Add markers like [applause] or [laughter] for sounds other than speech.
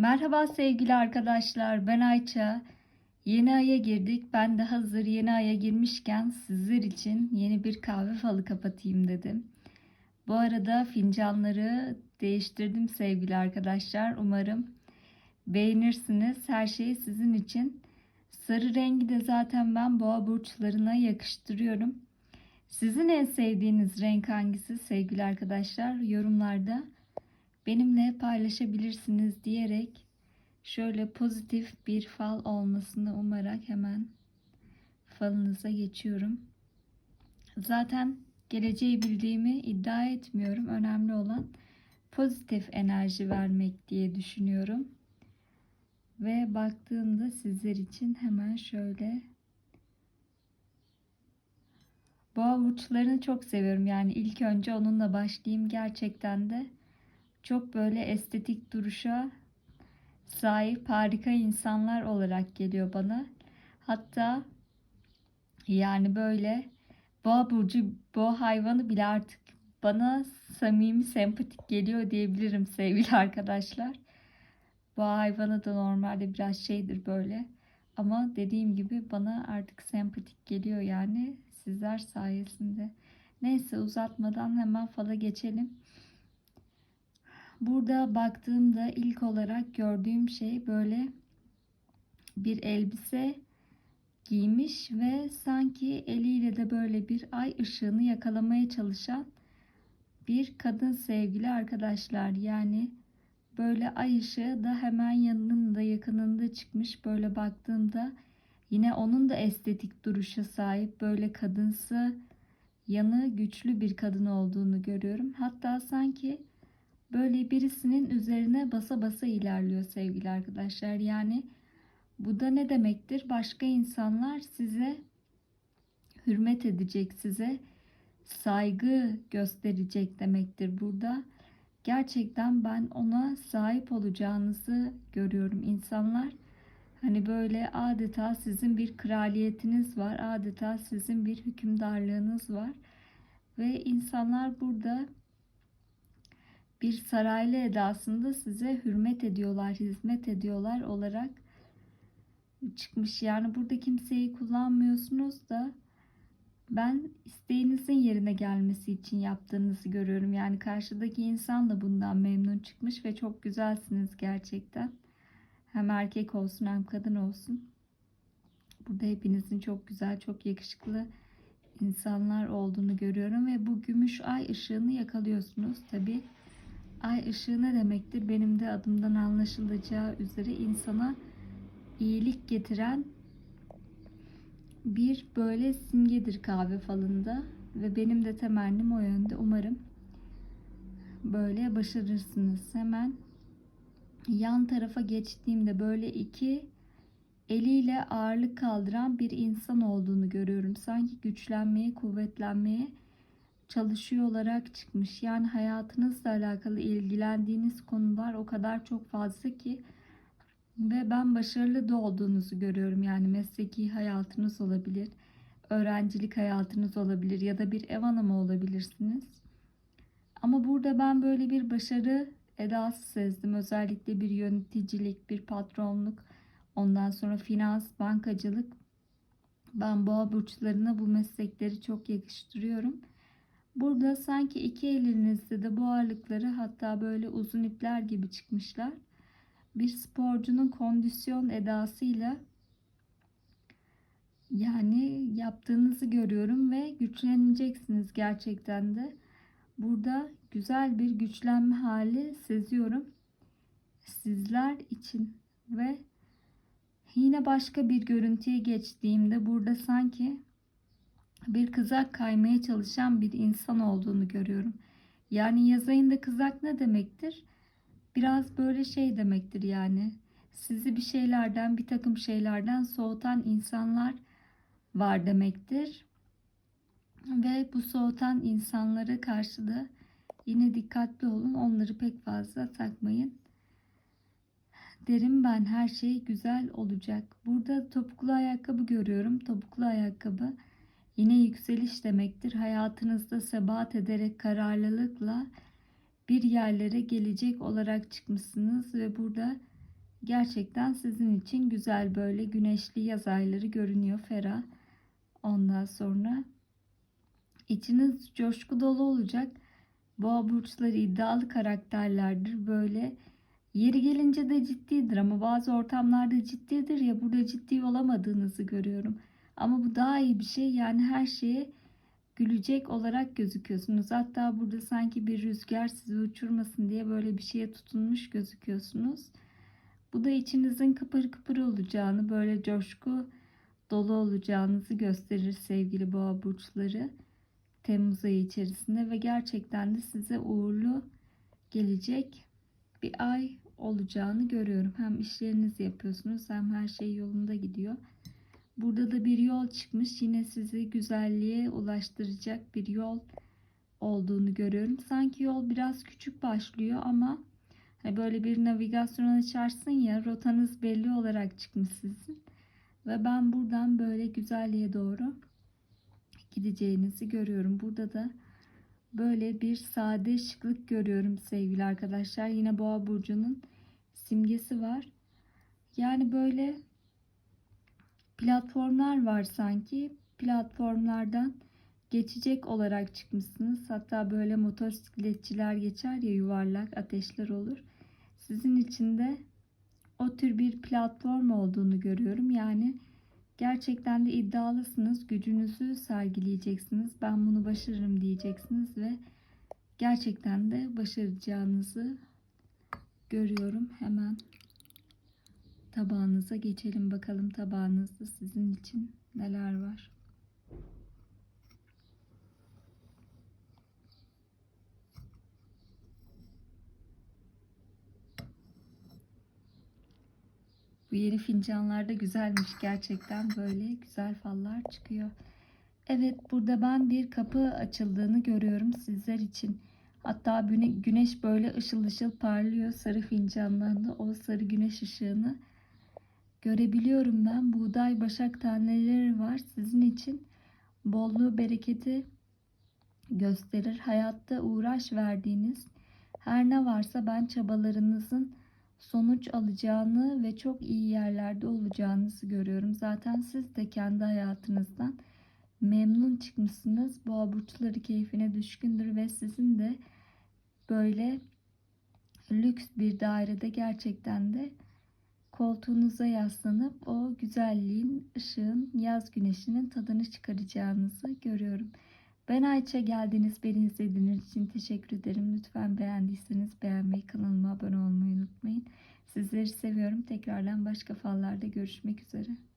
Merhaba sevgili arkadaşlar, ben Ayça. Yeni aya girdik. Ben de hazır yeni aya girmişken sizler için yeni bir kahve falı kapatayım dedim. Bu arada fincanları değiştirdim sevgili arkadaşlar. Umarım beğenirsiniz. Her şey sizin için. Sarı rengi de zaten ben boğa burçlarına yakıştırıyorum. Sizin en sevdiğiniz renk hangisi sevgili arkadaşlar? Yorumlarda benimle paylaşabilirsiniz diyerek şöyle pozitif bir fal olmasını umarak hemen falınıza geçiyorum. Zaten geleceği bildiğimi iddia etmiyorum. Önemli olan pozitif enerji vermek diye düşünüyorum. Ve baktığımda sizler için hemen şöyle Boğa burçlarını çok seviyorum. Yani ilk önce onunla başlayayım. Gerçekten de çok böyle estetik duruşa sahip harika insanlar olarak geliyor bana. Hatta yani böyle boğa burcu, boğa hayvanı bile artık bana samimi, sempatik geliyor diyebilirim sevgili [laughs] arkadaşlar. Boğa hayvanı da normalde biraz şeydir böyle. Ama dediğim gibi bana artık sempatik geliyor yani sizler sayesinde. Neyse uzatmadan hemen fala geçelim. Burada baktığımda ilk olarak gördüğüm şey böyle bir elbise giymiş ve sanki eliyle de böyle bir ay ışığını yakalamaya çalışan bir kadın sevgili arkadaşlar. Yani böyle ay ışığı da hemen yanında yakınında çıkmış. Böyle baktığımda yine onun da estetik duruşa sahip böyle kadınsı yanı güçlü bir kadın olduğunu görüyorum. Hatta sanki böyle birisinin üzerine basa basa ilerliyor sevgili arkadaşlar. Yani bu da ne demektir? Başka insanlar size hürmet edecek, size saygı gösterecek demektir burada. Gerçekten ben ona sahip olacağınızı görüyorum insanlar. Hani böyle adeta sizin bir kraliyetiniz var, adeta sizin bir hükümdarlığınız var. Ve insanlar burada bir saraylı edasında size hürmet ediyorlar, hizmet ediyorlar olarak çıkmış. Yani burada kimseyi kullanmıyorsunuz da ben isteğinizin yerine gelmesi için yaptığınızı görüyorum. Yani karşıdaki insan da bundan memnun çıkmış ve çok güzelsiniz gerçekten. Hem erkek olsun hem kadın olsun. Burada hepinizin çok güzel, çok yakışıklı insanlar olduğunu görüyorum ve bu gümüş ay ışığını yakalıyorsunuz. Tabii Ay ışığı ne demektir? Benim de adımdan anlaşılacağı üzere insana iyilik getiren bir böyle simgedir kahve falında ve benim de temennim o yönde. Umarım böyle başarırsınız. Hemen yan tarafa geçtiğimde böyle iki eliyle ağırlık kaldıran bir insan olduğunu görüyorum. Sanki güçlenmeye, kuvvetlenmeye çalışıyor olarak çıkmış. Yani hayatınızla alakalı ilgilendiğiniz konular o kadar çok fazla ki ve ben başarılı da olduğunuzu görüyorum. Yani mesleki hayatınız olabilir, öğrencilik hayatınız olabilir ya da bir ev hanımı olabilirsiniz. Ama burada ben böyle bir başarı edası sezdim. Özellikle bir yöneticilik, bir patronluk, ondan sonra finans, bankacılık. Ben boğa burçlarına bu meslekleri çok yakıştırıyorum. Burada sanki iki elinizde de bu ağırlıkları hatta böyle uzun ipler gibi çıkmışlar. Bir sporcunun kondisyon edasıyla yani yaptığınızı görüyorum ve güçleneceksiniz gerçekten de. Burada güzel bir güçlenme hali seziyorum sizler için ve yine başka bir görüntüye geçtiğimde burada sanki bir kızak kaymaya çalışan bir insan olduğunu görüyorum. Yani yaz ayında kızak ne demektir? Biraz böyle şey demektir yani. Sizi bir şeylerden, bir takım şeylerden soğutan insanlar var demektir. Ve bu soğutan insanlara karşı da yine dikkatli olun. Onları pek fazla takmayın. Derim ben her şey güzel olacak. Burada topuklu ayakkabı görüyorum. Topuklu ayakkabı Yine yükseliş demektir. Hayatınızda sebat ederek kararlılıkla bir yerlere gelecek olarak çıkmışsınız ve burada Gerçekten sizin için güzel böyle güneşli yaz ayları görünüyor ferah. Ondan sonra içiniz coşku dolu olacak. Boğa burçları iddialı karakterlerdir. Böyle yeri gelince de ciddidir ama bazı ortamlarda ciddidir ya burada ciddi olamadığınızı görüyorum. Ama bu daha iyi bir şey. Yani her şeye gülecek olarak gözüküyorsunuz. Hatta burada sanki bir rüzgar sizi uçurmasın diye böyle bir şeye tutunmuş gözüküyorsunuz. Bu da içinizin kıpır kıpır olacağını, böyle coşku dolu olacağınızı gösterir sevgili boğa burçları. Temmuz ayı içerisinde ve gerçekten de size uğurlu gelecek bir ay olacağını görüyorum. Hem işlerinizi yapıyorsunuz hem her şey yolunda gidiyor. Burada da bir yol çıkmış. Yine sizi güzelliğe ulaştıracak bir yol olduğunu görüyorum. Sanki yol biraz küçük başlıyor ama hani böyle bir navigasyon açarsın ya rotanız belli olarak çıkmış sizin. Ve ben buradan böyle güzelliğe doğru gideceğinizi görüyorum. Burada da böyle bir sade şıklık görüyorum sevgili arkadaşlar. Yine boğa burcunun simgesi var. Yani böyle platformlar var sanki. Platformlardan geçecek olarak çıkmışsınız. Hatta böyle motosikletçiler geçer ya yuvarlak ateşler olur. Sizin için de o tür bir platform olduğunu görüyorum. Yani gerçekten de iddialısınız. Gücünüzü sergileyeceksiniz. Ben bunu başarırım diyeceksiniz ve gerçekten de başaracağınızı görüyorum. Hemen tabağınıza geçelim bakalım tabağınızda sizin için neler var. Bu yeni fincanlarda güzelmiş gerçekten böyle güzel fallar çıkıyor. Evet burada ben bir kapı açıldığını görüyorum sizler için. Hatta güneş böyle ışıl ışıl parlıyor sarı fincanlarında o sarı güneş ışığını görebiliyorum ben. Buğday başak taneleri var sizin için bolluğu bereketi gösterir. Hayatta uğraş verdiğiniz her ne varsa ben çabalarınızın sonuç alacağını ve çok iyi yerlerde olacağınızı görüyorum. Zaten siz de kendi hayatınızdan memnun çıkmışsınız. Boğa burçları keyfine düşkündür ve sizin de böyle lüks bir dairede gerçekten de koltuğunuza yaslanıp o güzelliğin, ışığın, yaz güneşinin tadını çıkaracağınızı görüyorum. Ben Ayça geldiniz beni izlediğiniz için teşekkür ederim. Lütfen beğendiyseniz beğenmeyi, kanalıma abone olmayı unutmayın. Sizleri seviyorum. Tekrardan başka fallarda görüşmek üzere.